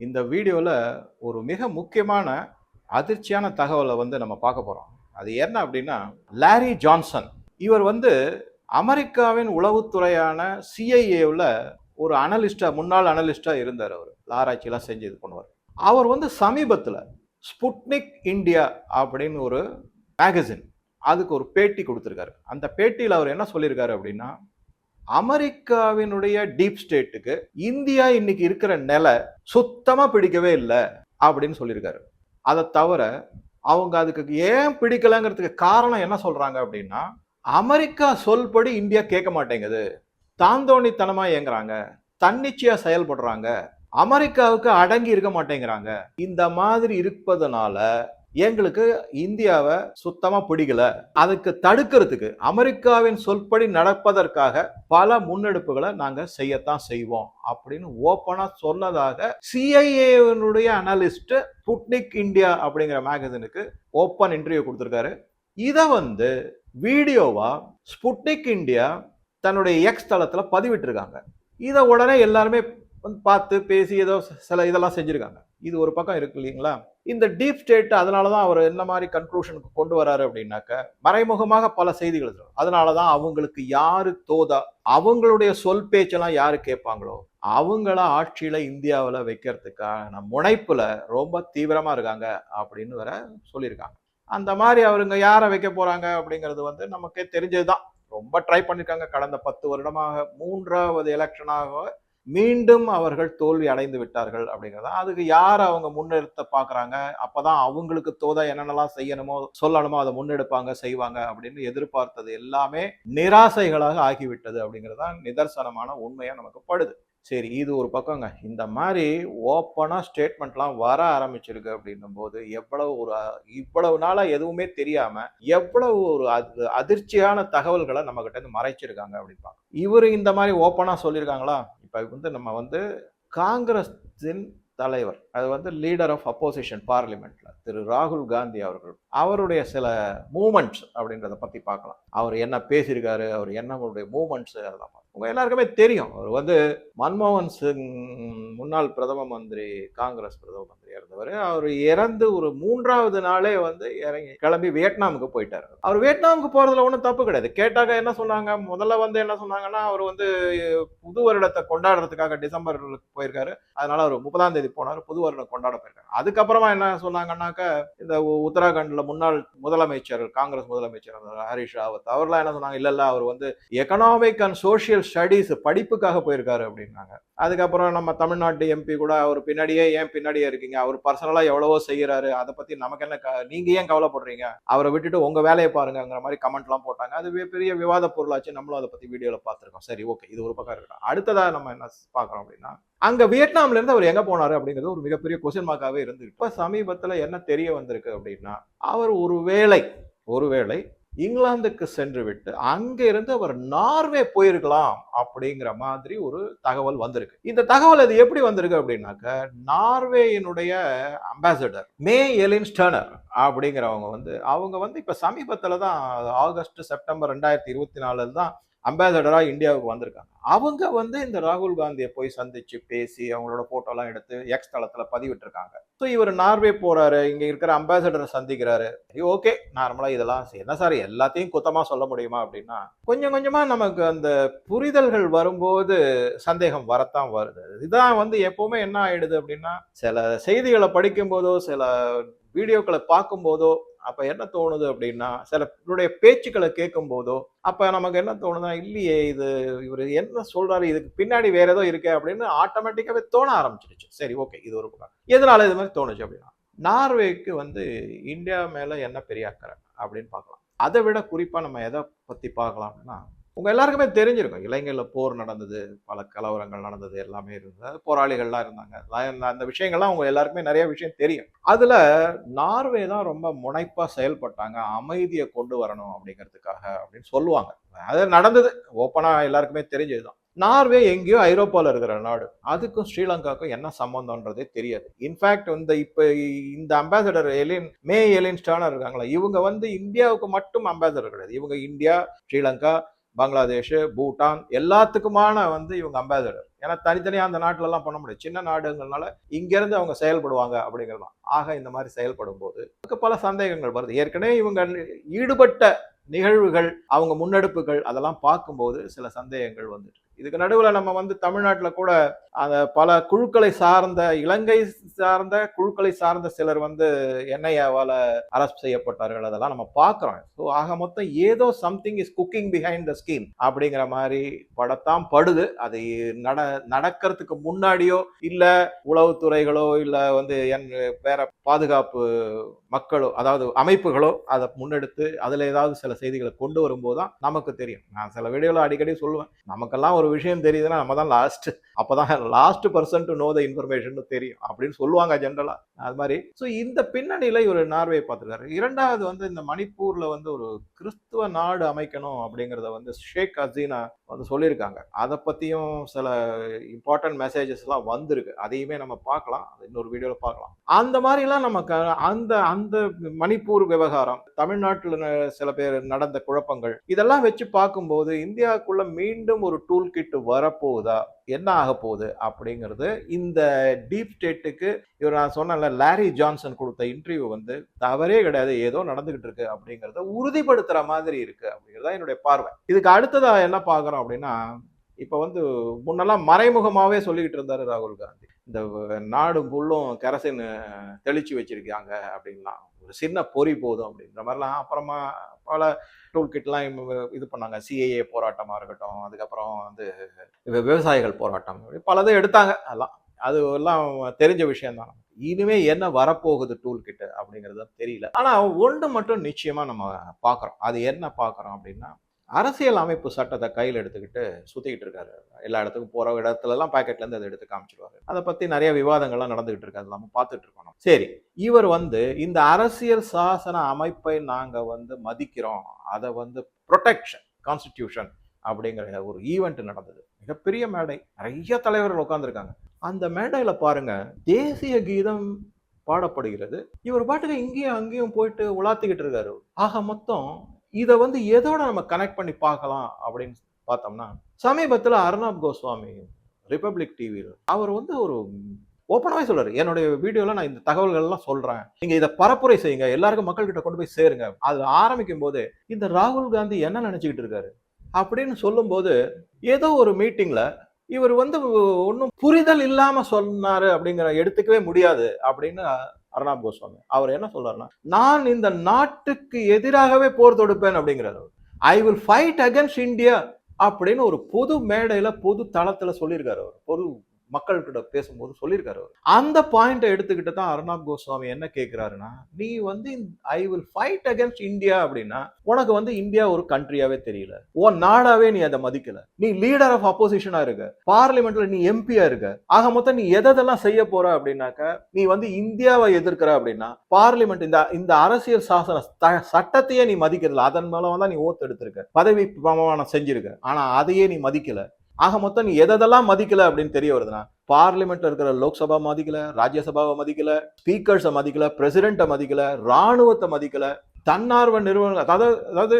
இந்த வீடியோவில் ஒரு மிக முக்கியமான அதிர்ச்சியான தகவலை வந்து நம்ம பார்க்க போகிறோம் அது என்ன அப்படின்னா லாரி ஜான்சன். இவர் வந்து அமெரிக்காவின் உளவுத்துறையான சிஐஏவில் ஒரு அனலிஸ்டாக முன்னாள் அனலிஸ்டாக இருந்தார் அவர். ஆராய்ச்சியெல்லாம் செஞ்சு இது பண்ணுவார். அவர் வந்து சமீபத்தில் ஸ்புட்னிக் இந்தியா அப்படின்னு ஒரு மேகசின் அதுக்கு ஒரு பேட்டி கொடுத்துருக்காரு. அந்த பேட்டியில் அவர் என்ன சொல்லியிருக்காரு அப்படின்னா அமெரிக்காவினுடைய டீப் ஸ்டேட்டுக்கு இந்தியா இன்னைக்கு இருக்கிற நிலை சுத்தமாக பிடிக்கவே இல்லை அப்படின்னு சொல்லியிருக்காரு. அதை தவிர அவங்க அதுக்கு ஏன் பிடிக்கலங்கிறதுக்கு காரணம் என்ன சொல்றாங்க அப்படின்னா அமெரிக்கா சொல்படி இந்தியா கேட்க மாட்டேங்குது. தாந்தோணித்தனமா இயங்குறாங்க. தன்னிச்சையா செயல்படுறாங்க. அமெரிக்காவுக்கு அடங்கி இருக்க மாட்டேங்கிறாங்க. இந்த மாதிரி இருப்பதனால எங்களுக்கு இந்தியாவை சுத்தமா பிடிக்கல. அதுக்கு தடுக்கிறதுக்கு அமெரிக்காவின் சொல்படி நடப்பதற்காக பல முன்னெடுப்புகளை நாங்க செய்யத்தான் செய்வோம் அப்படின்னு ஓப்பனா சொன்னதாக சிஐஏனுடைய அனலிஸ்ட் புட்னிக் இந்தியா அப்படிங்கிற மேகசினுக்கு ஓப்பன் இன்டர்வியூ கொடுத்துருக்காரு. இதை வந்து வீடியோவா ஸ்புட்னிக் இந்தியா தன்னுடைய எக்ஸ் தளத்தில் பதிவிட்டிருக்காங்க. இதை உடனே எல்லாருமே வந்து பார்த்து பேசி ஏதோ சில இதெல்லாம் செஞ்சுருக்காங்க. இது ஒரு பக்கம் இருக்கு இல்லைங்களா? இந்த டீப் ஸ்டேட் அதனால தான் அவர் என்ன மாதிரி கன்க்ளூஷனுக்கு கொண்டு வராரு அப்படின்னாக்க மறைமுகமாக பல செய்திகள் இருக்கு. அதனால தான் அவங்களுக்கு யாரு தோதா அவங்களுடைய சொல் பேச்செல்லாம் யாரு கேட்பாங்களோ அவங்கள ஆட்சியில இந்தியாவில் வைக்கிறதுக்கான முனைப்புல ரொம்ப தீவிரமா இருக்காங்க அப்படின்னு வேற சொல்லியிருக்காங்க. அந்த மாதிரி அவருங்க யாரை வைக்க போறாங்க அப்படிங்கிறது வந்து நமக்கே தெரிஞ்சதுதான். ரொம்ப ட்ரை பண்ணியிருக்காங்க கடந்த பத்து வருடமாக மூன்றாவது எலெக்ஷனாக மீண்டும் அவர்கள் தோல்வி அடைந்து விட்டார்கள் அப்படிங்கிறத? அதுக்கு யார் அவங்க முன்னெடுத்த பார்க்குறாங்க அப்போதான் அவங்களுக்கு தோதா என்னென்னலாம் செய்யணுமோ சொல்லணுமோ அதை முன்னெடுப்பாங்க செய்வாங்க அப்படின்னு எதிர்பார்த்தது எல்லாமே நிராசைகளாக ஆகிவிட்டது அப்படிங்கிறது தான் நிதர்சனமான உண்மையாக நமக்கு படுது. சரி இது ஒரு பக்கங்க. இந்த மாதிரி ஓப்பனாக ஸ்டேட்மெண்ட்லாம் வர ஆரம்பிச்சிருக்கு அப்படின்னும் போது எவ்வளவு ஒரு இவ்வளவு நாளாக எதுவுமே தெரியாமல் எவ்வளவு ஒரு அது அதிர்ச்சியான தகவல்களை நம்மக்கிட்ட இருந்து மறைச்சிருக்காங்க அப்படின்னு இவர் இந்த மாதிரி ஓப்பனாக சொல்லியிருக்காங்களா? இப்போ வந்து நம்ம வந்து காங்கிரஸின் தலைவர் அது வந்து லீடர் ஆஃப் அப்போசிஷன் பார்லிமெண்ட்ல திரு ராகுல் காந்தி அவர்கள் அவருடைய சில மூமெண்ட்ஸ் அப்படின்றத பத்தி பார்க்கலாம். அவர் என்ன பேசியிருக்காரு அவர் என்னங்களுடைய மூமெண்ட்ஸ் அதெல்லாம் பார்க்கலாம். உங்க எல்லாருக்குமே தெரியும். அவர் வந்து மன்மோகன் சிங் முன்னாள் பிரதம மந்திரி காங்கிரஸ் பிரதம மந்திரி. இருந்தவர் அவர் இறந்து ஒரு மூன்றாவது நாளே வந்து இறங்கி கிளம்பி வியட்நாமுக்கு போயிட்டாரு. அவர் வியட்நாமுக்கு போறதுல ஒன்றும் தப்பு கிடையாது. கேட்டாக்க என்ன சொன்னாங்க? முதல்ல வந்து என்ன சொன்னாங்கன்னா அவர் வந்து புது வருடத்தை கொண்டாடுறதுக்காக டிசம்பர் போயிருக்காரு. அதனால அவர் முப்பதாம் தேதி போனார். புது வருடம் கொண்டாட போயிருக்காரு. அதுக்கப்புறமா என்ன சொன்னாங்கன்னாக்க இந்த உத்தராகண்டில் முன்னாள் முதலமைச்சர் காங்கிரஸ் முதலமைச்சர் ஹரிஷ் ராவத் அவர்லாம் என்ன சொன்னாங்க? இல்லை இல்லை அவர் வந்து எக்கனாமிக் அண்ட் சோஷியல் ஸ்டடீஸ் படிப்புக்காக போயிருக்காரு அப்படின்னாங்க. அதுக்கப்புறம் நம்ம தமிழ்நாட்டு எம்பி கூட அவர் பின்னாடியே ஏன் பின்னாடியே இருக்கீங்க? அவர் பர்சனலா எவ்வளவோ செய்யறாரு. அதை பத்தி நமக்கு என்ன க- நீங்க ஏன் கவலைப்படுறீங்க? அவரை விட்டுட்டு உங்க வேலையை பாருங்கிற மாதிரி கமெண்ட்லாம் போட்டாங்க. அது பெரிய விவாத பொருளாச்சு. நம்மளும் அதை பத்தி வீடியோல பார்த்திருக்கோம். சரி ஓகே இது ஒரு பக்கம் இருக்கட்டும். அடுத்ததா நம்ம என்ன பாக்குறோம் அப்படின்னா அங்க வியட்நாம்ல இருந்து அவர் எங்க போனாரு அப்படிங்கிறது ஒரு மிகப்பெரிய கொஸ்டின் மார்க்காவே இருந்து இப்ப சமீபத்துல என்ன தெரிய வந்திருக்கு அப்படின்னா அவர் ஒருவேளை ஒருவேளை இங்கிலாந்துக்கு சென்று விட்டு அங்கிருந்து அவர் நார்வே போயிருக்கலாம் அப்படிங்கிற மாதிரி ஒரு தகவல் வந்திருக்கு. இந்த தகவல் அது எப்படி வந்திருக்கு அப்படின்னாக்க நார்வேயினுடைய அம்பாசடர் மே எலின் ஸ்டர்னர் அப்படிங்கிறவங்க வந்து அவங்க வந்து இப்போ சமீபத்தில் தான் ஆகஸ்ட் செப்டம்பர் ரெண்டாயிரத்தி இருபத்தி நாலுல தான் அம்பாசடராக இந்தியாவுக்கு வந்திருக்காங்க. அவங்க வந்து இந்த ராகுல் காந்தியை போய் சந்திச்சு பேசி அவங்களோட போட்டோலாம் எடுத்து எக்ஸ் தளத்தில் பதிவிட்டிருக்காங்க. ஸோ இவர் நார்வே போறாரு இங்கே இருக்கிற அம்பாசடரை சந்திக்கிறாரு. ஓகே நார்மலாக இதெல்லாம் சரி, என்ன சார் எல்லாத்தையும் குத்தமாக சொல்ல முடியுமா அப்படின்னா கொஞ்சம் கொஞ்சமாக நமக்கு அந்த புரிதல்கள் வரும்போது சந்தேகம் வரத்தான் வருது. இதுதான் வந்து எப்போவுமே என்ன ஆயிடுது அப்படின்னா சில செய்திகளை படிக்கும் போதோ சில வீடியோக்களை பார்க்கும்போதோ அப்ப என்ன தோணுது அப்படின்னா சிலருடைய பேச்சுக்களை கேட்கும் போதோ அப்ப நமக்கு என்ன தோணுதுன்னா இல்லையே இது இவர் என்ன சொல்றாரு இதுக்கு பின்னாடி வேற ஏதோ இருக்கே அப்படின்னு ஆட்டோமேட்டிக்காவே தோண ஆரம்பிச்சிருச்சு. சரி ஓகே இது ஒரு பக்கம் எதனால இது மாதிரி தோணுச்சு அப்படின்னா நார்வேக்கு வந்து இந்தியா மேல என்ன பெரிய அக்கறை அப்படின்னு பார்க்கலாம். அதை விட குறிப்பா நம்ம எதை பத்தி பார்க்கலாம் அப்படின்னா உங்கள் எல்லாருக்குமே தெரிஞ்சிருக்கும். இலங்கையில போர் நடந்தது பல கலவரங்கள் நடந்தது எல்லாமே இருந்தது. போராளிகள்லாம் இருந்தாங்க. அந்த விஷயங்கள்லாம் அவங்க எல்லாருக்குமே நிறைய விஷயம் தெரியும். அதில் நார்வே தான் ரொம்ப முனைப்பாக செயல்பட்டாங்க. அமைதியை கொண்டு வரணும் அப்படிங்கிறதுக்காக அப்படின்னு சொல்லுவாங்க. அது நடந்தது. ஓப்பனாக எல்லாருக்குமே தெரிஞ்சதுதான் நார்வே எங்கேயோ ஐரோப்பாவில் இருக்கிற நாடு. அதுக்கும் ஸ்ரீலங்காவுக்கும் என்ன சம்பந்தம்ன்றதே தெரியாது. இன்ஃபேக்ட் இந்த இப்போ இந்த அம்பாசடர் எலின் மே எலின் ஸ்டானர் இருக்காங்களா இவங்க வந்து இந்தியாவுக்கு மட்டும் அம்பாசடர் கிடையாது. இவங்க இந்தியா ஸ்ரீலங்கா பங்களாதேஷ் பூட்டான் எல்லாத்துக்குமான வந்து இவங்க அம்பாசடர் ஏன்னா தனித்தனியாக அந்த நாட்டிலலாம் பண்ண முடியும் சின்ன நாடுங்கிறனால இங்கேருந்து அவங்க செயல்படுவாங்க அப்படிங்கிறலாம் ஆக இந்த மாதிரி செயல்படும் போது பல சந்தேகங்கள் வருது. ஏற்கனவே இவங்க ஈடுபட்ட நிகழ்வுகள் அவங்க முன்னெடுப்புகள் அதெல்லாம் பார்க்கும்போது சில சந்தேகங்கள் வந்துட்டு இதுக்கு நடுவில் நம்ம வந்து தமிழ்நாட்டில் கூட அந்த பல குழுக்களை சார்ந்த இலங்கை சார்ந்த குழுக்களை சார்ந்த சிலர் வந்து என்ஐஏவால் அரெஸ்ட் செய்யப்பட்டார்கள். அதெல்லாம் நம்ம பார்க்குறோம். ஸோ ஆக மொத்தம் ஏதோ something is cooking behind the scheme அப்படிங்கிற மாதிரி படத்தான் படுது. அது நட நடக்கிறதுக்கு முன்னாடியோ இல்லை உளவுத்துறைகளோ இல்லை வந்து என் வேற பாதுகாப்பு மக்களோ அதாவது அமைப்புகளோ அதை முன்னெடுத்து அதில் ஏதாவது சில செய்திகளை கொண்டு வரும்போது தான் நமக்கு தெரியும். நான் சில வீடியோவில் அடிக்கடி சொல்லுவேன். நமக்கெல்லாம் ஒரு விஷயம் தெரியுதுன்னா நம்ம தான் லாஸ்ட் அப்பதான் last person to know the information தெரியும். அப்படின்னு சொல்லுவாங்க ஜென்ரலாக அது மாதிரி ஸோ இந்த பின்னணியில் இவர் நார்வே பார்த்துருக்காரு. இரண்டாவது வந்து இந்த மணிப்பூரில் வந்து ஒரு கிறிஸ்துவ நாடு அமைக்கணும் அப்படிங்கிறத வந்து ஷேக் ஹசீனா வந்து சொல்லியிருக்காங்க. அதை பற்றியும் சில இம்பார்ட்டன்ட் மெசேஜஸ்லாம் வந்திருக்கு. அதையுமே நம்ம பார்க்கலாம். இன்னொரு வீடியோவில் பார்க்கலாம். அந்த மாதிரிலாம் நமக்கு அந்த அந்த மணிப்பூர் விவகாரம் தமிழ்நாட்டில் சில பேர் நடந்த குழப்பங்கள் இதெல்லாம் வச்சு பார்க்கும்போது இந்தியாவுக்குள்ள மீண்டும் ஒரு டூல் கிட் வரப்போகுதா? என்ன ஆக போகுது அப்படிங்கிறது இந்த டீப் ஸ்டேட்டுக்கு இவர் நான் சொன்னல லாரி ஜான்சன் கொடுத்த இன்டர்வியூ வந்து தவறே கிடையாது ஏதோ நடந்துகிட்டு இருக்கு அப்படிங்கிறத உறுதிப்படுத்துற மாதிரி இருக்கு அப்படிங்கிறதா என்னுடைய பார்வை. இதுக்கு அடுத்ததா என்ன பார்க்குறோம் அப்படின்னா இப்போ வந்து முன்னெல்லாம் மறைமுகமாகவே சொல்லிக்கிட்டு இருந்தார் ராகுல் காந்தி. இந்த நாடு ஃபுல்லும் கெரசின் தெளிச்சு வச்சிருக்காங்க அப்படின்லாம். ஒரு சின்ன பொறி போதும் அப்படின்ற மாதிரிலாம். அப்புறமா பல டூல் கிட்லாம் இது பண்ணாங்க. சிஏஏ போராட்டமாக இருக்கட்டும். அதுக்கப்புறம் வந்து விவசாயிகள் போராட்டம் பலதை எடுத்தாங்க அதெல்லாம். அது எல்லாம் தெரிஞ்ச விஷயம்தான் இனிமே என்ன வரப்போகுது டூல் கிட்ட அப்படிங்கிறது தெரியல. ஆனால் ஒன்று மட்டும் நிச்சயமாக நம்ம பார்க்குறோம். அது என்ன பார்க்குறோம் அப்படின்னா அரசியல் அமைப்பு சட்டத்தை கையில் எடுத்துக்கிட்டு சுற்றிக்கிட்டு இருக்காரு. எல்லா இடத்துக்கும் போகிற இடத்துலலாம் பாக்கெட்லேருந்து அதை எடுத்து காமிச்சிருவாரு. அதை பற்றி நிறைய விவாதங்கள்லாம் நடந்துகிட்டு இருக்கு அது நம்ம பார்த்துட்டு இருக்கோம் சரி இவர் வந்து இந்த அரசியல் சாசன அமைப்பை நாங்கள் வந்து மதிக்கிறோம். அதை வந்து ப்ரொடெக்ஷன் கான்ஸ்டிடியூஷன் அப்படிங்கிற ஒரு ஈவெண்ட் நடந்தது. மிகப்பெரிய மேடை. நிறைய தலைவர்கள் உட்காந்துருக்காங்க அந்த மேடையில் பாருங்க தேசிய கீதம் பாடப்படுகிறது. இவர் பாட்டுக்கு இங்கேயும் அங்கேயும் போயிட்டு உலாத்திக்கிட்டு இருக்காரு. ஆக மொத்தம் இதை வந்து எதோட நம்ம கனெக்ட் பண்ணி பார்க்கலாம் அப்படின்னு பார்த்தோம்னா சமீபத்தில் அர்ணாப் கோஸ்வாமி ரிப்பப்ளிக் டிவியில் அவர் வந்து ஒரு ஓப்பனாகவே சொல்றாரு. என்னுடைய வீடியோல நான் இந்த தகவல்கள்லாம் சொல்றேன். நீங்க இதை பரப்புரை செய்யுங்க. எல்லாருக்கும் மக்கள் கிட்ட கொண்டு போய் சேருங்க. அது ஆரம்பிக்கும் போது இந்த ராகுல் காந்தி என்ன நினைச்சுக்கிட்டு இருக்காரு? அப்படின்னு சொல்லும்போது ஏதோ ஒரு மீட்டிங்ல இவர் வந்து ஒன்றும் புரிதல் இல்லாம சொன்னாரு அப்படிங்கிற எடுத்துக்கவே முடியாது அப்படின்னு அர்ணாப் கோஸ்வாமி. அவர் என்ன சொல்றாருன்னா நான் இந்த நாட்டுக்கு எதிராகவே போர் தொடுப்பேன் அப்படிங்கிறார் I will fight against India அப்படின்னு ஒரு பொது மேடையில பொது தளத்துல சொல்லியிருக்காரு அவர். பொது மக்கள்கிட்ட பேசும்போது சொல்லியிருக்காரு அவர். அந்த பாயிண்ட்டை எடுத்துக்கிட்டு தான் அர்ணாப் கோஸ்வாமி என்ன கேட்கிறாருன்னா நீ வந்து I will fight against India அப்படின்னா உனக்கு வந்து இந்தியா ஒரு கண்ட்ரியாவே தெரியல. உன் நாடாவே நீ அதை மதிக்கல. நீ லீடர் ஆஃப் அப்போசிஷனா இருக்க. பார்லிமெண்ட்ல நீ எம்பியா இருக்க. ஆக மொத்தம் நீ எதெல்லாம் செய்ய போற அப்படின்னாக்க நீ வந்து இந்தியாவை எதிர்க்கிற அப்படின்னா பார்லிமெண்ட் இந்த இந்த அரசியல் சாசன சட்டத்தையே நீ மதிக்கிறதுல அதன் மூலமா தான் நீ ஓத்து எடுத்திருக்க. பதவி பிரமாணம் செஞ்சிருக்க. ஆனா அதையே நீ மதிக்கல. ஆக மொத்தம் நீ எதெல்லாம் மதிக்கல அப்படின்னு தெரிய வருதுன்னா பார்லிமெண்ட்ல இருக்கிற லோக்சபா மதிக்கல ராஜ்யசபாவை மதிக்கல ஸ்பீக்கர்ஸை மதிக்கல பிரசிடென்ட்டை மதிக்கல ராணுவத்தை மதிக்கல தன்னார்வ நிறுவனங்கள் அதாவது அதாவது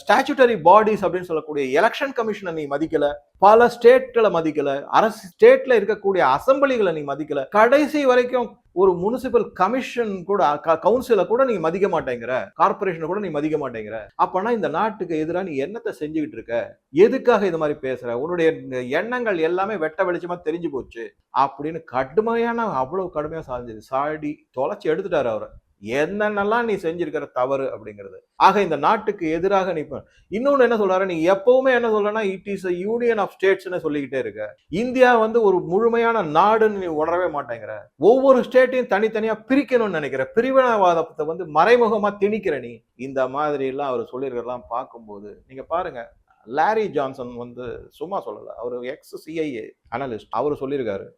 ஸ்டாச்சுட்டரி பாடிஸ் அப்படின்னு சொல்லக்கூடிய எலெக்ஷன் கமிஷனை நீ மதிக்கல பல ஸ்டேட்களை மதிக்கல அரசு ஸ்டேட்ல இருக்கக்கூடிய அசம்பிளிகளை நீ மதிக்கல கடைசி வரைக்கும் ஒரு முனிசிபல் கமிஷன் கூட கவுன்சிலை கூட நீ மதிக்க மாட்டேங்கிற கார்பரேஷனை கூட நீ மதிக்க மாட்டேங்கிற. அப்பனா இந்த நாட்டுக்கு எதிராக நீ என்னத்தை செஞ்சுக்கிட்டு இருக்க? எதுக்காக இது மாதிரி பேசுற? உன்னுடைய எண்ணங்கள் எல்லாமே வெட்ட வெளிச்சமா தெரிஞ்சு போச்சு. அப்படின்னு கடுமையான அவ்வளவு கடுமையா சாதிஞ்சது சாடி தொலைச்சி எடுத்துட்டாரு அவரை. என்னென்னலாம் நீ செஞ்சிருக்கிற தவறு அப்படிங்கிறது. ஆக இந்த நாட்டுக்கு எதிராக நீ இன்னொன்று என்ன சொல்றாரு? நீ எப்பவுமே என்ன சொல்றனா it is a union of ஸ்டேட்ஸ்னு சொல்லிக்கிட்டே இருக்க. இந்தியா வந்து ஒரு முழுமையான நாடுன்னு நீ உணரவே மாட்டேங்கிற. ஒவ்வொரு ஸ்டேட்டையும் தனித்தனியா பிரிக்கணும்னு நினைக்கிற. பிரிவினவாதத்தை வந்து மறைமுகமா திணிக்கிற நீ. இந்த மாதிரி எல்லாம் அவர் சொல்லியிருக்கிறதெல்லாம் பார்க்கும்போது நீங்க பாருங்க. லாரி ஜான்சன் வந்து சும்மா சொல்லலை. அவர் எக்ஸ் சிஐஏ அனலிஸ்ட் அவர் சொல்லியிருக்காரு.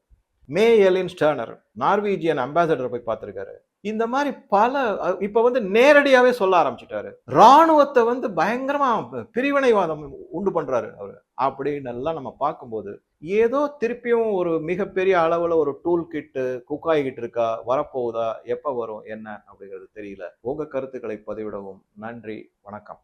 மே எலின் ஸ்டர்னர் நார்வீஜியன் அம்பாசடர் போய் பார்த்துருக்காரு. இந்த மாதிரி பல இப்ப வந்து நேரடியாவே சொல்ல ஆரம்பிச்சிட்டாரு. ராணுவத்தை வந்து பயங்கரமா பிரிவினைவாதம் உண்டு பண்றாரு அவரு. அப்படின்னு எல்லாம் நம்ம பார்க்கும்போது ஏதோ திருப்பியும் ஒரு மிகப்பெரிய அளவுல ஒரு டூல் கிட்டு குக்காய்கிட்டு இருக்கா? வரப்போகுதா? எப்ப வரும்? என்ன? அப்படிங்கிறது தெரியல. உங்க கருத்துக்களை பதிவிடவும். நன்றி. வணக்கம்.